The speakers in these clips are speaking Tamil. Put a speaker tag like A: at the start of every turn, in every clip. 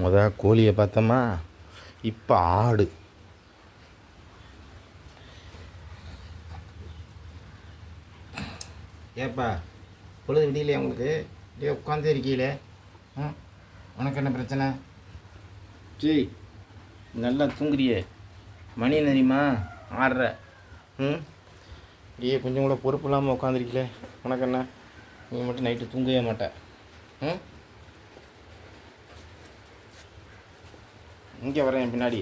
A: முத கோழியை பார்த்தோமா? இப்போ ஆடு. ஏப்பா பொழுது விடியலையா உங்களுக்கு? இப்படியே உட்காந்தே இருக்கீங்களே. ம் உனக்கு என்ன பிரச்சனை? சரி நல்லா தூங்குறியே. மணி தெரியுமா? ஆடுற ம்? இப்படியே கொஞ்சம் கூட பொறுப்பு இல்லாமல் உட்காந்துருக்கீங்களே உனக்கு என்ன? நீ மட்டும் நைட்டு தூங்கவே மாட்ட. ம்? இங்கே வரேன் என் பின்னாடி.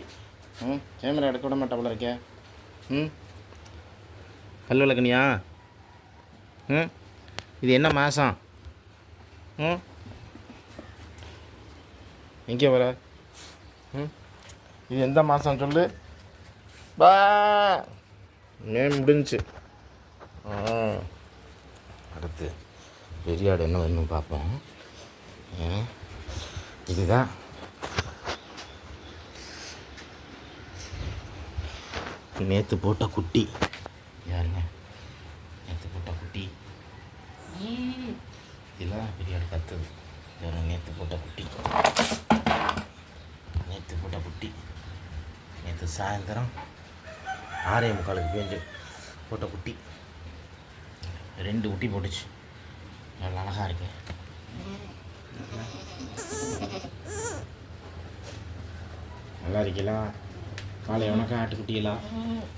A: ம் கேமரா எடுக்க விட மாட்டா இருக்கே. ம் கல் விளக்குனியா? ம் இது என்ன மாதம் ம் எங்கே வர? ம் இது எந்த மாதம் சொல்லு? பா நேம் முடிஞ்சு ஆ அடுத்து பெரிய ஆடு என்ன வேணும்னு பார்ப்போம். இதுதான். நேற்று போட்ட குட்டி. யாருங்க? நேற்று போட்ட குட்டி. இதெல்லாம் பெரிய கத்துது. யாரும் நேற்று போட்ட குட்டி. நேற்று போட்ட குட்டி. நேற்று சாயந்தரம் ஆறே முக்காலுக்கு பேஞ்சு போட்ட குட்டி. ரெண்டு குட்டி போட்டுச்சு. நல்லா அழகாக இருக்கு. நல்லா இருக்கீங்களா? காலை உனக்கா ஆட்டுக்குட்டிகளா?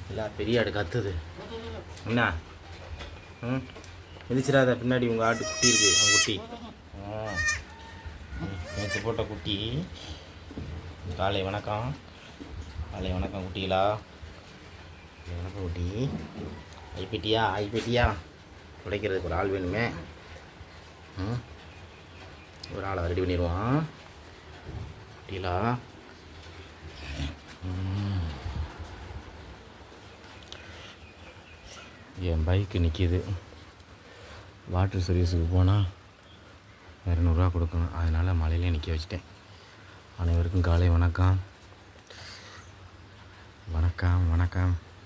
A: இல்லை பெரிய ஆடு கத்துது. என்ன ம்? மிதிச்சிடாத பின்னாடி உங்கள் ஆட்டு குட்டி இருக்கு உங்கள் குட்டி. நேற்று போட்ட குட்டி. காலை வணக்கம். காலை வணக்கம் குட்டிகளா? வணக்கம் குட்டி. ஐப்பெட்டியா? ஐப்பெட்டியா? உடைக்கிறதுக்கு ஒரு ஆள் வேணுமே. ஒரு ஆளை ரெடி பண்ணிடுவான் குட்டிகளா? என் பைக்கு நிற்கிது வாட்டர் சர்வீஸுக்கு போனால் இரநூறுவா கொடுக்கணும். அதனால் மழையிலே நிற்க வச்சிட்டேன். அனைவருக்கும் காலை வணக்கம். வணக்கம் வணக்கம்.